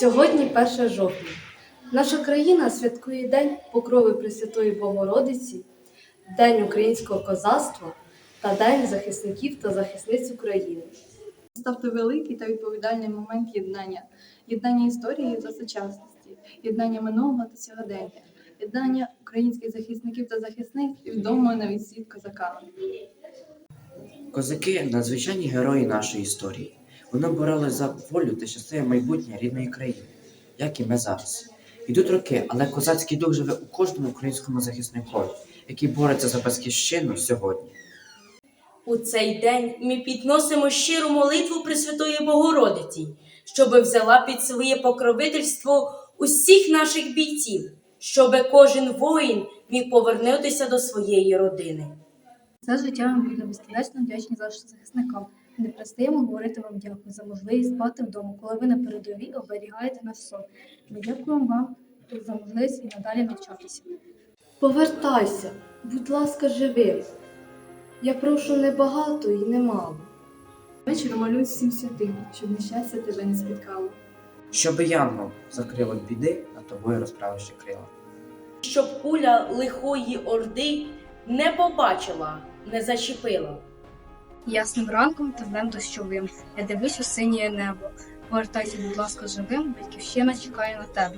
Сьогодні 1 жовтня. Наша країна святкує День Покрови Пресвятої Богородиці, День українського козацтва та День захисників та захисниць України. Ставте великий та відповідальний момент єднання, єднання історії та сучасності, єднання минулого та сьогодення, єднання українських захисників та захисниць і відомого навіть світ козаками. Козаки надзвичайні герої нашої історії. Вони боролись за волю та щасливе майбутнє рідної країни, як і ми зараз. Ідуть роки, але козацький дух живе у кожному українському захисникові, який бореться за батьківщину сьогодні. У цей день ми підносимо щиру молитву Пресвятої Богородиці, щоби взяла під своє покровительство усіх наших бійців, щоби кожен воїн міг повернутися до своєї родини. Все життя ми будемо безкінечно вдячні нашим захисникам. Не перестаємо говорити вам дякую за можливість спати вдома, коли ви на передовій оберігаєте наш сон. Ми дякуємо вам за можливість і надалі навчатися. Повертайся, будь ласка, живи. Я прошу не багато і не мало. Вечір малюють всім святим, щоб нещастя тебе не спіткало. Щоби янгол закрив від біди, над тобою розправивши крила. Щоб куля лихої орди не побачила, не зачепила. Ясним ранком та днем дощовим. Я дивлюсь у синє небо. Повертайся, будь ласка, живим, батьківщина чекає на тебе.